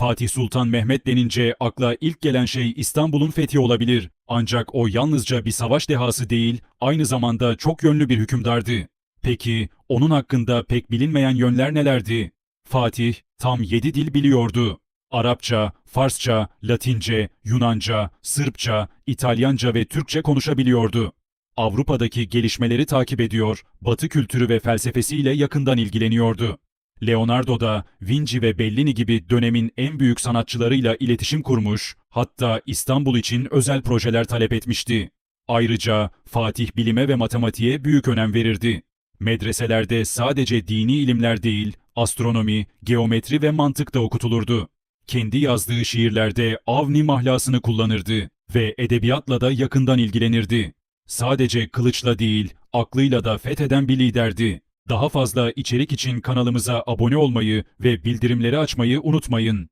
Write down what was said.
Fatih Sultan Mehmet denince akla ilk gelen şey İstanbul'un fethi olabilir. Ancak o yalnızca bir savaş dehası değil, aynı zamanda çok yönlü bir hükümdardı. Peki onun hakkında pek bilinmeyen yönler nelerdi? Fatih tam yedi dil biliyordu. Arapça, Farsça, Latince, Yunanca, Sırpça, İtalyanca ve Türkçe konuşabiliyordu. Avrupa'daki gelişmeleri takip ediyor, Batı kültürü ve felsefesiyle yakından ilgileniyordu. Leonardo da Vinci ve Bellini gibi dönemin en büyük sanatçılarıyla iletişim kurmuş, hatta İstanbul için özel projeler talep etmişti. Ayrıca Fatih bilime ve matematiğe büyük önem verirdi. Medreselerde sadece dini ilimler değil, astronomi, geometri ve mantık da okutulurdu. Kendi yazdığı şiirlerde Avni mahlasını kullanırdı ve edebiyatla da yakından ilgilenirdi. Sadece kılıçla değil, aklıyla da fetheden bir liderdi. Daha fazla içerik için kanalımıza abone olmayı ve bildirimleri açmayı unutmayın.